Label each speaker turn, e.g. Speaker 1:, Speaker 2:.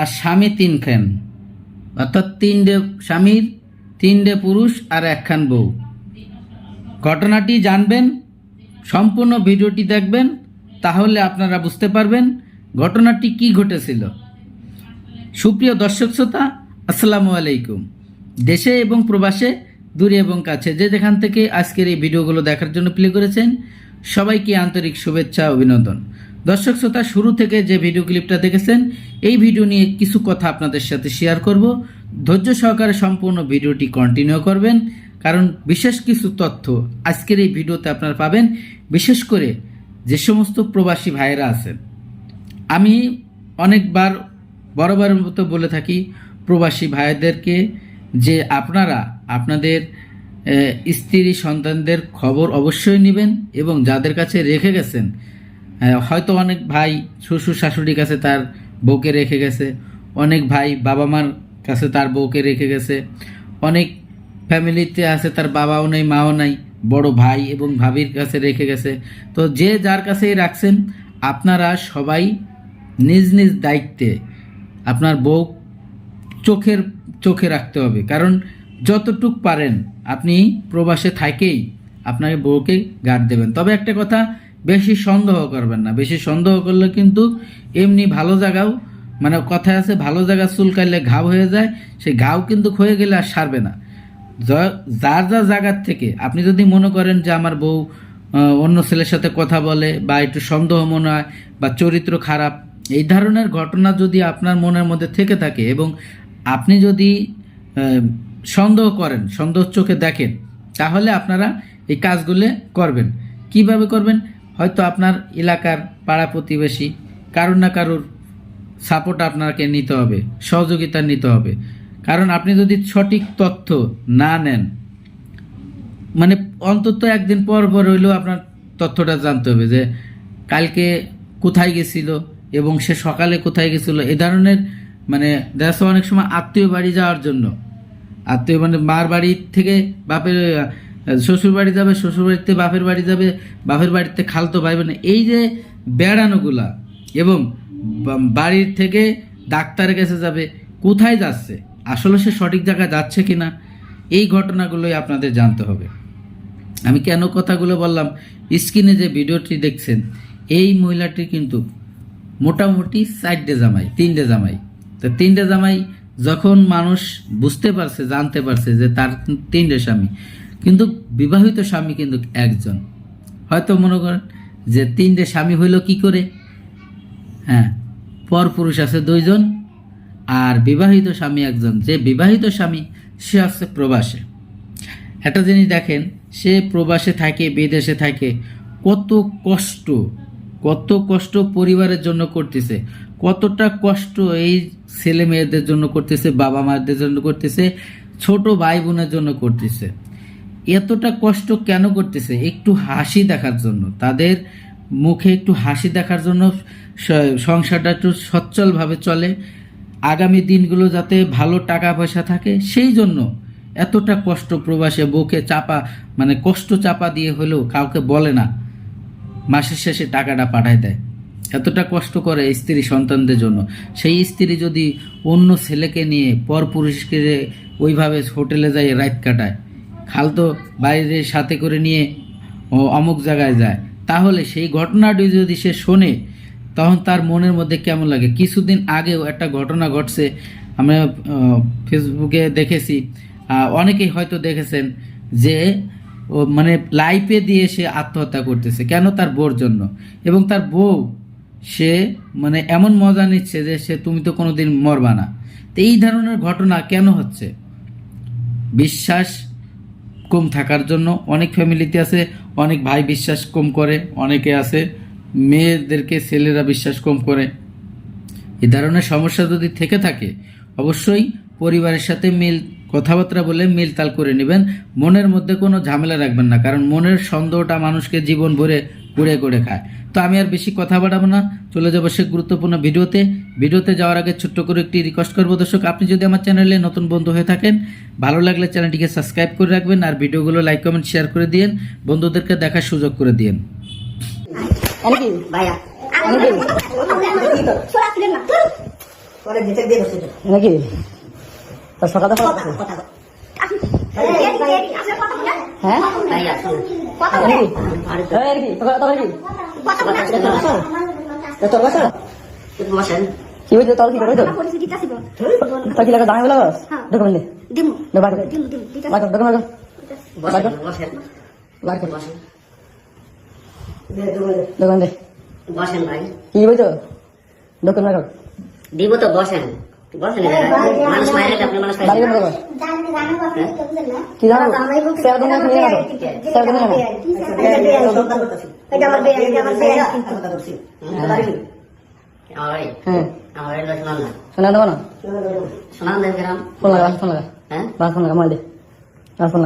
Speaker 1: আর স্বামী তিনখান। অর্থাৎ তিনটে স্বামীর, তিনটে পুরুষ আর একখান বউ। ঘটনাটি জানবেন, সম্পূর্ণ ভিডিওটি দেখবেন, তাহলে আপনারা বুঝতে পারবেন ঘটনাটি কি ঘটেছিল। সুপ্রিয় দর্শক শ্রোতা, আসসালামু আলাইকুম। দেশে এবং প্রবাসে, দূরে এবং কাছে, যে যেখান থেকে আজকের এই ভিডিওগুলো দেখার জন্য প্লে করেছেন, সবাইকে আন্তরিক শুভেচ্ছা, অভিনন্দন। দর্শক শ্রোতা, শুরু থেকে যে ভিডিও ক্লিপটা দেখেছেন, এই ভিডিও নিয়ে কিছু কথা আপনাদের সাথে শেয়ার করব। ধৈর্য সহকারে সম্পূর্ণ ভিডিওটি কন্টিনিউ করবেন, কারণ বিশেষ কিছু তথ্য আজকের এই ভিডিওতে আপনারা পাবেন। বিশেষ করে যে সমস্ত প্রবাসী ভাইয়েরা আছেন, আমি অনেকবার বরাবরের মতো বলে থাকি, প্রবাসী ভাইদেরকে যে আপনারা আপনাদের স্ত্রী সন্তানদের খবর অবশ্যই নেবেন এবং যাদের কাছে রেখে গেছেন হয়তো অনেক ভাই শ্বশুর শাশুড়ির কাছে তার বউকে রেখে গেছে। অনেক ভাই বাবা মার কাছে তার বউকে রেখে গেছে। অনেক ফ্যামিলিতে আছে, তার বাবাও নেই, মাও নাই, বড় ভাই এবং ভাবির কাছে রেখে গেছে। তো যে যার কাছেই রাখছেন, আপনারা সবাই নিজ নিজ দায়িত্বে আপনার বউ চোখের, চোখে রাখতে হবে। কারণ যতটুক পারেন, আপনি প্রবাসে থাকেই আপনার বউকে গার্ড দেবেন। তবে একটা কথা বেশি সন্দেহ করবেন না। বেশি সন্দেহ করলে কিন্তু এমনি ভালো জায়গাও মানে কথা আছে, ভালো জায়গা চুলকাইলে ঘাও হয়ে যায়, সেই ঘাও কিন্তু হয়ে গেলে আর সারবে না। যার যা জায়গার থেকে, আপনি যদি মনে করেন যে আমার বউ অন্য ছেলের সাথে কথা বলে বা একটু সন্দেহ মনে হয় বা চরিত্র খারাপ, এই ধরনের ঘটনা যদি আপনার মনের মধ্যে থেকে থাকে এবং আপনি যদি সন্দেহ করেন, সন্দেহ চোখে দেখেন, তাহলে আপনারা এই কাজগুলো করবেন। কীভাবে করবেন? হয়তো আপনার এলাকার পাড়া প্রতিবেশী, কারোর না কারোর সাপোর্ট আপনাকে নিতে হবে, সহযোগিতা নিতে হবে। কারণ আপনি যদি সঠিক তথ্য না নেন মানে অন্তত একদিন পর পর হইলেও আপনার তথ্যটা জানতে হবে যে কালকে কোথায় গেছিল এবং সে সকালে কোথায় গেছিল, এ ধরনের মানে দেখা অনেক সময় আত্মীয় বাড়ি যাওয়ার জন্য। আত্মীয় মানে মার বাড়ি থেকে বাপের শ্বশুর বাড়ি যাবে শ্বশুর বাড়িতে বাপের বাড়ি যাবে, বাপের বাড়িতে খালতো ভাই বোন এই যে বেড়ানোগুলা এবং বাড়ির থেকে ডাক্তারের কাছে যাবে, কোথায় যাচ্ছে? আসলে সে সঠিক জায়গায় যাচ্ছে কি না এই ঘটনাগুলোই আপনাদের জানতে হবে। আমি কেন কথাগুলো বললাম? স্ক্রিনে যে ভিডিওটি দেখছেন, এই মহিলাটি কিন্তু মোটামুটি চারটে জামাই, তিনটে জামাই। তো তিনটে জামাই যখন মানুষ বুঝতে পারছে, জানতে পারছে যে তার তিনটে স্বামী। কিন্তু বিবাহিত স্বামী কিন্তু একজন। হয়তো মনে করেন যে তিনটে স্বামী হইল কি করে? হ্যাঁ পর পুরুষ আছে দুইজন আর বিবাহিত স্বামী একজন। যে বিবাহিত স্বামী, সে আছে প্রবাসে। একটা জিনিস দেখেন, সে প্রবাসে থাকে, বিদেশে থাকে, কত কষ্ট কত কষ্ট পরিবারের জন্য করতেছে, কতটা কষ্ট এই ছেলে মেয়েদের জন্য করতেছে বাবা মাদের জন্য করতেছে, ছোট ভাই বোনের জন্য করতেছে। এতটা কষ্ট কেন করতেছে? একটু হাসি দেখার জন্য। তাদের মুখে একটু হাসি দেখার জন্য সংসারটা একটু সচ্ছলভাবে চলে। আগামী দিনগুলো যাতে ভালো টাকা পয়সা থাকে, সেই জন্য এতটা কষ্ট প্রবাসে বুকে চাপা মানে কষ্ট চাপা দিয়ে হলেও কাউকে বলে না, মাসের শেষে টাকাটা পাঠায় দেয়। এতটা কষ্ট করে স্ত্রী সন্তানদের জন্য। সেই স্ত্রী যদি অন্য ছেলেকে নিয়ে পর পুরুষকে ওইভাবে হোটেলে যায় রাত কাটায় খালতো বাইরে সাথে করে নিয়ে ও অমুক জায়গায় যায়। তাহলে সেই ঘটনাটি যদি সে শোনে, তখন তার মনের মধ্যে কেমন লাগে? কিছুদিন আগেও একটা ঘটনা ঘটছে আমরা ফেসবুকে দেখেছি। অনেকেই হয়তো দেখেছেন যে মানে লাইফে দিয়ে সে আত্মহত্যা করতেছে, কেন তার বউর জন্য? এবং তার বউ, সে মানে এমন মজা নিচ্ছে যে, সে তুমি তো কোনোদিন মরবা না। তো এই ধরনের ঘটনা কেন হচ্ছে? বিশ্বাস কম থাকার জন্য অনেক ফ্যামিলিতে আছে, অনেক ভাই বিশ্বাস কম করে, অনেকে আছে, মেয়েদেরকে ছেলেরা বিশ্বাস কম করে। এ ধরনের সমস্যা যদি থেকে থাকে, অবশ্যই পরিবারের সাথে মিল, কথাবার্তা বলে মিলতাল করে নেবেন। মনের মধ্যে কোনো ঝামেলা রাখবেন না, কারণ মনের সন্দেহটা মানুষকে জীবন ভরে কুড়ে কুড়ে খায়। তো আমি আর বেশি কথা বাড়াবো না। চলে যাব সে গুরুত্বপূর্ণ ভিডিওতে। ভিডিওতে যাওয়ার আগে ছোট্ট করে একটি রিকোয়েস্ট করব। দর্শক আপনি যদি আমার চ্যানেলে নতুন বন্ধু হয়ে থাকেন ভালো লাগলে চ্যানেলটিকে সাবস্ক্রাইব করে রাখবেন আর ভিডিওগুলো লাইক কমেন্ট শেয়ার করে দিন বন্ধুদেরকে দেখার সুযোগ করে দিন
Speaker 2: সকালে হ্যাঁ। দোকান দে কি বই তো দোকান
Speaker 3: দিব তো বসেন।
Speaker 2: কি হ্যাঁ। শোনা দেবো না?
Speaker 3: শোনা দেব
Speaker 2: ফোন লাগা ফোন লাগা।
Speaker 3: হ্যাঁ?
Speaker 2: ফোন